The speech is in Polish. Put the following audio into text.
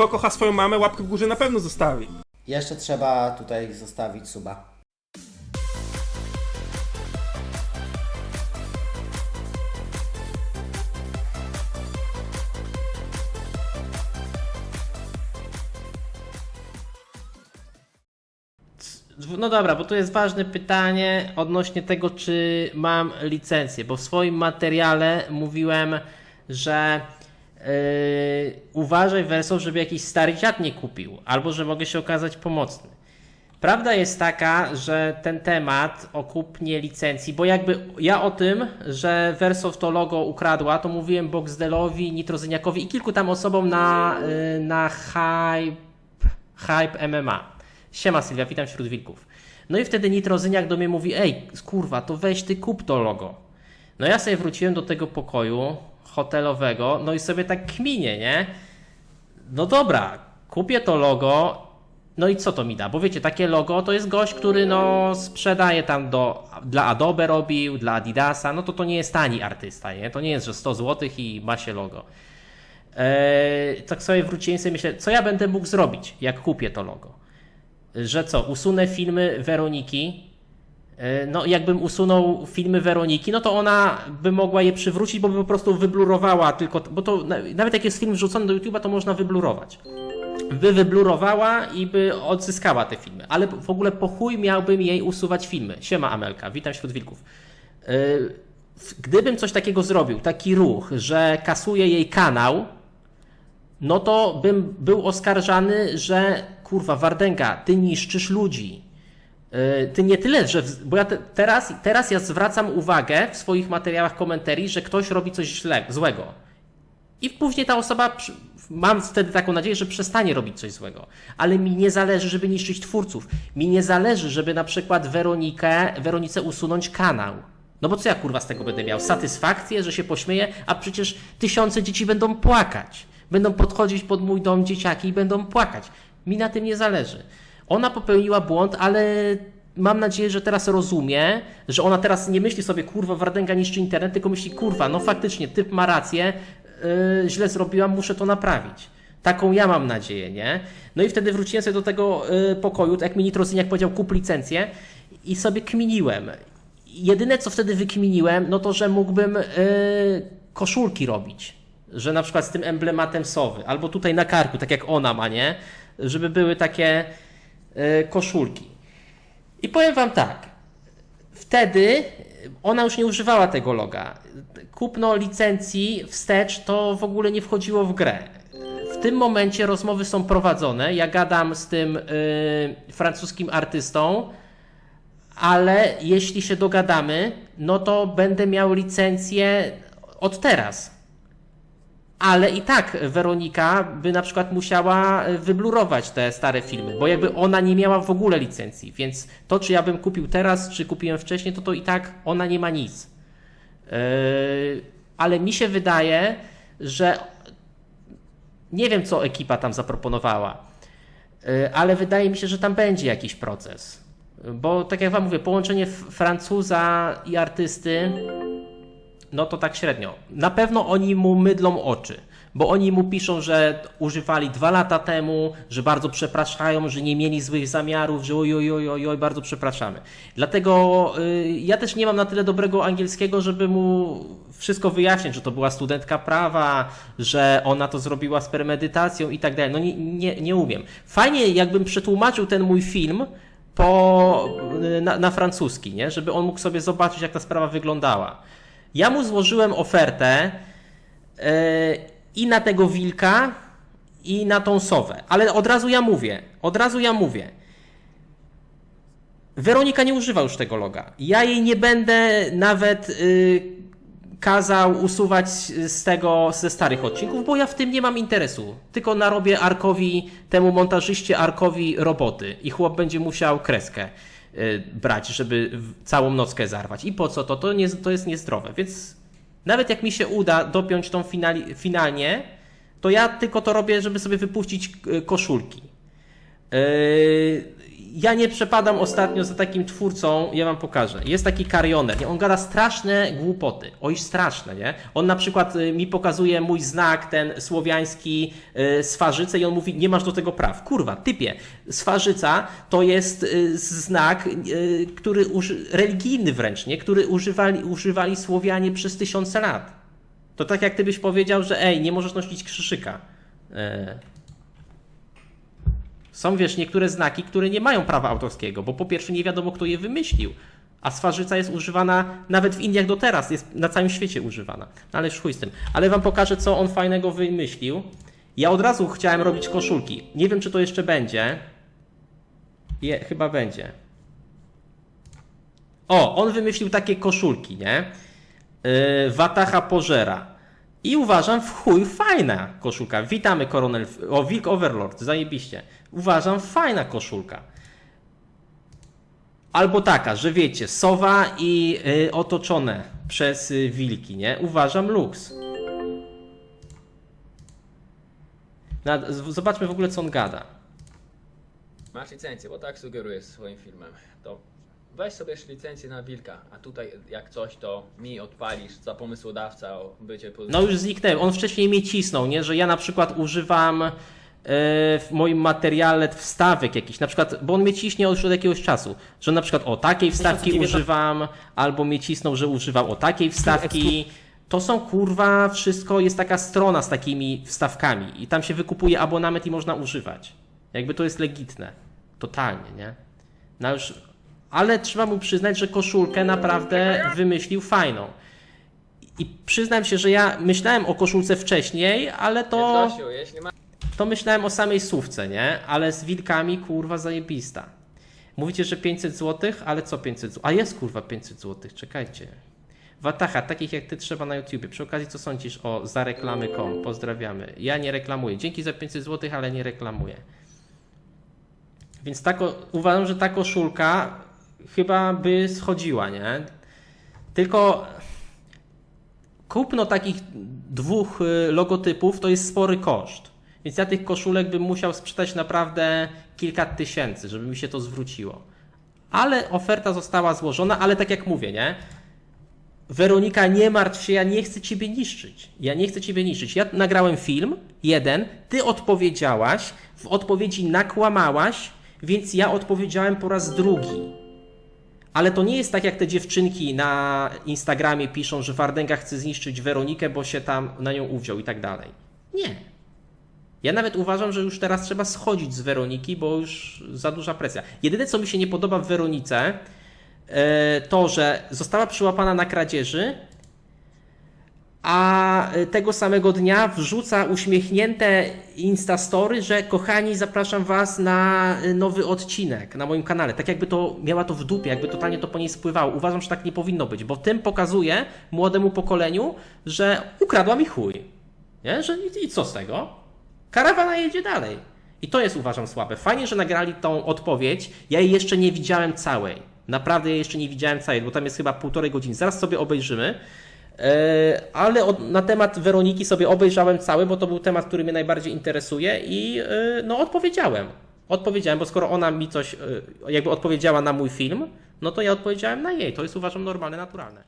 kto kocha swoją mamę, łapkę w górze na pewno zostawi. Jeszcze trzeba tutaj zostawić suba. No dobra, bo to jest ważne pytanie odnośnie tego, czy mam licencję, bo w swoim materiale mówiłem, że yy, uważaj Wersow, żeby jakiś stary dziad nie kupił, albo że mogę się okazać pomocny. Prawda jest taka, że ten temat o kupnie licencji, bo jakby ja o tym, że Wersow to logo ukradła, to mówiłem Boxdelowi, Nitrozyniakowi i kilku tam osobom na, yy, na hype, hype MMA. Siema Sylwia, witam wśród wilków. No i wtedy Nitrozyniak do mnie mówi, ej, kurwa, to weź ty kup to logo. No ja sobie wróciłem do tego pokoju hotelowego, no i sobie tak kminię, nie? No dobra, kupię to logo, no i co to mi da? Bo wiecie, takie logo to jest gość, który no sprzedaje tam do, dla Adobe robił, dla Adidasa, no to to nie jest tani artysta, nie? To nie jest, że 100 zł i ma się logo. Eee, tak sobie wróciłem sobie myślę, co ja będę mógł zrobić, jak kupię to logo? Że co, usunę filmy Weroniki, no jakbym usunął filmy Weroniki, no to ona by mogła je przywrócić, bo by po prostu wyblurowała tylko, bo to na- nawet jak jest film wrzucony do YouTube'a, to można wyblurować. By wyblurowała i by odzyskała te filmy, ale w ogóle po chuj miałbym jej usuwać filmy. Siema Amelka, witam wśród wilków. W- Gdybym coś takiego zrobił, taki ruch, że kasuje jej kanał, no to bym był oskarżany, że kurwa Wardęga, ty niszczysz ludzi. Yy, Ty nie tyle, że. Bo ja te, teraz, teraz ja zwracam uwagę w swoich materiałach komentarii, że ktoś robi coś źle, złego. I później ta osoba, mam wtedy taką nadzieję, że przestanie robić coś złego. Ale mi nie zależy, żeby niszczyć twórców. Mi nie zależy, żeby na przykład Weronikę, Weronice usunąć kanał. No bo co ja kurwa z tego będę miał? Satysfakcję, że się pośmieję, a przecież tysiące dzieci będą płakać. Będą podchodzić pod mój dom dzieciaki i będą płakać. Mi na tym nie zależy. Ona popełniła błąd, ale mam nadzieję, że teraz rozumie, że ona teraz nie myśli sobie, kurwa, Wardęga niszczy internet, tylko myśli, kurwa, no faktycznie, typ ma rację, yy, źle zrobiłam, muszę to naprawić. Taką ja mam nadzieję, nie? No i wtedy wróciłem sobie do tego yy, pokoju, tak jak mi Nitrosyniak powiedział, kup licencję i sobie kminiłem. Jedyne, co wtedy wykminiłem, no to, że mógłbym yy, koszulki robić. Że na przykład z tym emblematem sowy, albo tutaj na karku, tak jak ona ma, nie? Żeby były takie koszulki. I powiem Wam tak. Wtedy ona już nie używała tego loga. Kupno licencji wstecz to w ogóle nie wchodziło w grę. W tym momencie rozmowy są prowadzone. Ja gadam z tym y, francuskim artystą, ale jeśli się dogadamy, no to będę miał licencję od teraz. Ale i tak Weronika by na przykład musiała e, wyblurować te stare filmy, bo jakby ona nie miała w ogóle licencji, więc to czy ja bym kupił teraz, czy kupiłem wcześniej, to to i tak ona nie ma nic. Yy, ale mi się wydaje, że nie wiem co ekipa tam zaproponowała, yy, ale wydaje mi się, że tam będzie jakiś proces. Bo tak jak wam mówię, połączenie Francuza i artysty no to tak średnio. Na pewno oni mu mydlą oczy, bo oni mu piszą, że używali dwa lata temu, że bardzo przepraszają, że nie mieli złych zamiarów, że oj, oj, oj, oj, bardzo przepraszamy. Dlatego y, ja też nie mam na tyle dobrego angielskiego, żeby mu wszystko wyjaśnić, że to była studentka prawa, że ona to zrobiła z premedytacją i tak dalej. No nie, nie, nie umiem. Fajnie jakbym przetłumaczył ten mój film, po, na, na francuski, nie? żeby on mógł sobie zobaczyć, jak ta sprawa wyglądała. Ja mu złożyłem ofertę yy, i na tego wilka, i na tą sowę. Ale od razu ja mówię, od razu ja mówię. Weronika nie używa już tego loga. Ja jej nie będę nawet yy, kazał usuwać z tego, ze starych odcinków, bo ja w tym nie mam interesu. Tylko narobię Arkowi, temu montażyście Arkowi roboty i chłop będzie musiał kreskę brać, żeby całą nockę zarwać. I po co to? To, nie, to jest niezdrowe. Więc nawet jak mi się uda dopiąć tą finali, finalnie, to ja tylko to robię, żeby sobie wypuścić y, koszulki. Yy, ja nie przepadam ostatnio za takim twórcą, ja wam pokażę. Jest taki Karioner, nie? on gada straszne głupoty, oj straszne, nie? On na przykład y, mi pokazuje mój znak, ten słowiański y, swarzycę i on mówi, nie masz do tego praw. Kurwa, typie, swarzyca to jest y, znak, y, który uży, religijny wręcz, nie? Który używali, używali Słowianie przez tysiące lat. To tak jak ty byś powiedział, że ej, nie możesz nosić krzyżyka. E, są, wiesz, niektóre znaki, które nie mają prawa autorskiego, bo po pierwsze nie wiadomo, kto je wymyślił. A swarzyca jest używana nawet w Indiach do teraz, jest na całym świecie używana. No ale już chuj z tym. Ale wam pokażę, co on fajnego wymyślił. Ja od razu chciałem robić koszulki. Nie wiem, czy to jeszcze będzie. Je, chyba będzie. O, on wymyślił takie koszulki, nie? Yy, Wataha pożera. I uważam w chuj fajna koszulka. Witamy koronel. O, Wilk Overlord, zajebiście. Uważam fajna koszulka. Albo taka, że wiecie, sowa i y, otoczone przez y, wilki, nie? Uważam luks. Na, zobaczmy w ogóle, co on gada. Masz licencję, bo tak sugerujesz swoim filmem. To weź sobie licencję na wilka, a tutaj jak coś to mi odpalisz za pomysłodawca o bycie. No już zniknęły. On wcześniej mnie cisnął, nie? że ja na przykład używam e, w moim materiale wstawek jakichś, na przykład, bo on mnie ciśnie już od jakiegoś czasu, że na przykład o takiej wstawki 1900 używam, albo mnie cisnął, że używam o takiej wstawki. To są kurwa, wszystko jest taka strona z takimi wstawkami i tam się wykupuje abonament i można używać. Jakby to jest legitne. Totalnie, nie? No już, ale trzeba mu przyznać, że koszulkę naprawdę wymyślił fajną. I przyznam się, że ja myślałem o koszulce wcześniej, ale to, to myślałem o samej słówce, nie? Ale z wilkami, kurwa, zajebista. Mówicie, że 500 zł, ale co 500 zł? A jest kurwa 500 zł, czekajcie. Watacha, takich jak ty trzeba na YouTubie. Przy okazji, co sądzisz o zareklamy.com? Pozdrawiamy. Ja nie reklamuję. Dzięki za 500 zł, ale nie reklamuję. Więc tako, uważam, że ta koszulka chyba by schodziła, nie? Tylko kupno takich dwóch y, logotypów to jest spory koszt. Więc ja tych koszulek bym musiał sprzedać naprawdę kilka tysięcy, żeby mi się to zwróciło. Ale oferta została złożona, ale tak jak mówię, nie? Weronika, nie martw się, ja nie chcę ciebie niszczyć. Ja nie chcę ciebie niszczyć. Ja nagrałem film, jeden, ty odpowiedziałaś, w odpowiedzi nakłamałaś, więc ja odpowiedziałem po raz drugi. Ale to nie jest tak, jak te dziewczynki na Instagramie piszą, że Wardęga chce zniszczyć Weronikę, bo się tam na nią uwziął i tak dalej. Nie. Ja nawet uważam, że już teraz trzeba schodzić z Weroniki, bo już za duża presja. Jedyne, co mi się nie podoba w Weronice, e, to, że została przyłapana na kradzieży, a tego samego dnia wrzuca uśmiechnięte Instastory, że kochani, zapraszam was na nowy odcinek na moim kanale. Tak jakby to miała to w dupie, jakby totalnie to po niej spływało. Uważam, że tak nie powinno być, bo tym pokazuje młodemu pokoleniu, że ukradła mi chuj. Nie? Że i, i co z tego? Karawana jedzie dalej. I to jest uważam słabe. Fajnie, że nagrali tą odpowiedź. Ja jej jeszcze nie widziałem całej. Naprawdę jej jeszcze nie widziałem całej, bo tam jest chyba półtorej godziny. Zaraz sobie obejrzymy. E, Ale od, na temat Weroniki sobie obejrzałem cały, bo to był temat, który mnie najbardziej interesuje i e, no odpowiedziałem. Odpowiedziałem, bo skoro ona mi coś, e, jakby odpowiedziała na mój film, no to ja odpowiedziałem na jej. To jest uważam normalne, naturalne.